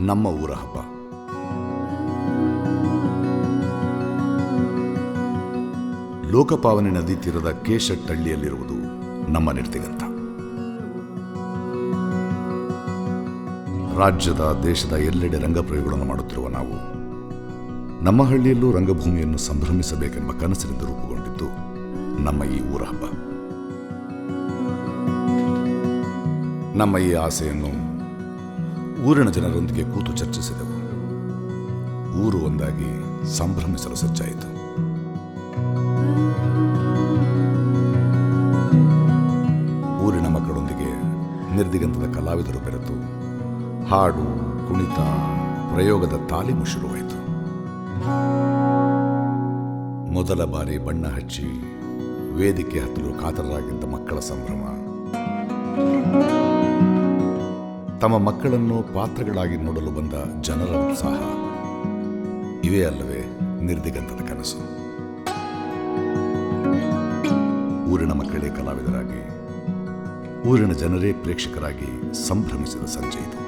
ನಮ್ಮ ಊರ ಹಬ್ಬ. ಲೋಕಪಾವನೆ ನದಿ ತೀರದ ಕೇಶಟ್ಟಳ್ಳಿಯಲ್ಲಿರುವುದು ನಮ್ಮ ನಿರ್ತಿಗಂತ. ರಾಜ್ಯದ, ದೇಶದ ಎಲ್ಲೆಡೆ ರಂಗಪ್ರಯೋಗಗಳನ್ನು ಮಾಡುತ್ತಿರುವ ನಾವು, ನಮ್ಮ ಹಳ್ಳಿಯಲ್ಲೂ ರಂಗಭೂಮಿಯನ್ನು ಸಂಭ್ರಮಿಸಬೇಕೆಂಬ ಕನಸಿನಿಂದ ರೂಪುಗೊಂಡಿದ್ದು ನಮ್ಮ ಈ ಊರ ಹಬ್ಬ. ನಮ್ಮ ಈ ಆಸೆಯನ್ನು ಊರಿನ ಜನರೊಂದಿಗೆ ಕೂತು ಚರ್ಚಿಸಿದೆವು. ಊರು ಒಂದಾಗಿ ಸಂಭ್ರಮಿಸಲು ಸಜ್ಜಾಯಿತು. ಊರಿನ ಮಕ್ಕಳೊಂದಿಗೆ ನಿರ್ದಿಗಂತದ ಕಲಾವಿದರು ಬೆರೆತು ಹಾಡು, ಕುಣಿತ, ಪ್ರಯೋಗದ ತಾಲೀಮು ಶುರುವಾಯಿತು. ಮೊದಲ ಬಾರಿ ಬಣ್ಣ ಹಚ್ಚಿ ವೇದಿಕೆ ಹತ್ತಲು ಕಾತರರಾಗಿದ್ದ ಮಕ್ಕಳ ಸಂಭ್ರಮ. ತಮ್ಮ ಮಕ್ಕಳನ್ನು ಪಾತ್ರಗಳಾಗಿ ನೋಡಲು ಬಂದ ಜನರ ಉತ್ಸಾಹ. ಇವೇ ಅಲ್ಲವೇ ನಿರ್ದಿಗಂತದ ಕನಸು. ಊರಿನ ಮಕ್ಕಳೇ ಕಲಾವಿದರಾಗಿ, ಊರಿನ ಜನರೇ ಪ್ರೇಕ್ಷಕರಾಗಿ ಸಂಭ್ರಮಿಸಿದ ಸಂಜೆ ಇದು.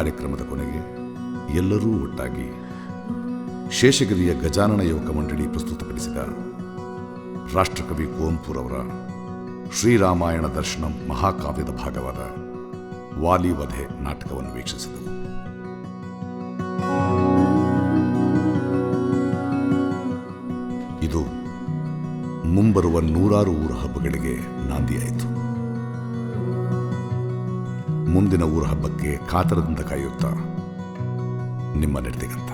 ಕಾರ್ಯಕ್ರಮದ ಕೊನೆಗೆ ಎಲ್ಲರೂ ಒಟ್ಟಾಗಿ ಶೇಷಗಿರಿಯ ಗಜಾನನ ಯುವಕ ಮಂಡಳಿ ಪ್ರಸ್ತುತಪಡಿಸಿದ ರಾಷ್ಟ್ರಕವಿ ಕುವೆಂಪುರವರ ಶ್ರೀರಾಮಾಯಣ ದರ್ಶನಂ ಮಹಾಕಾವ್ಯದ ಭಾಗವಾದ ವಾಲಿವಧೆ ನಾಟಕವನ್ನು ವೀಕ್ಷಿಸಿದವು. ಇದು ಮುಂಬರುವ ನೂರಾರು ಊರ ಹಬ್ಬಗಳಿಗೆ ನಾಂದಿಯಾಯಿತು. ಮುಂದಿನ ಊರ ಹಬ್ಬಕ್ಕೆ ಕಾತರದಿಂದ ಕಾಯುತ್ತಾ ನಿಮ್ಮ ನಿರ್ದಿಗಂತ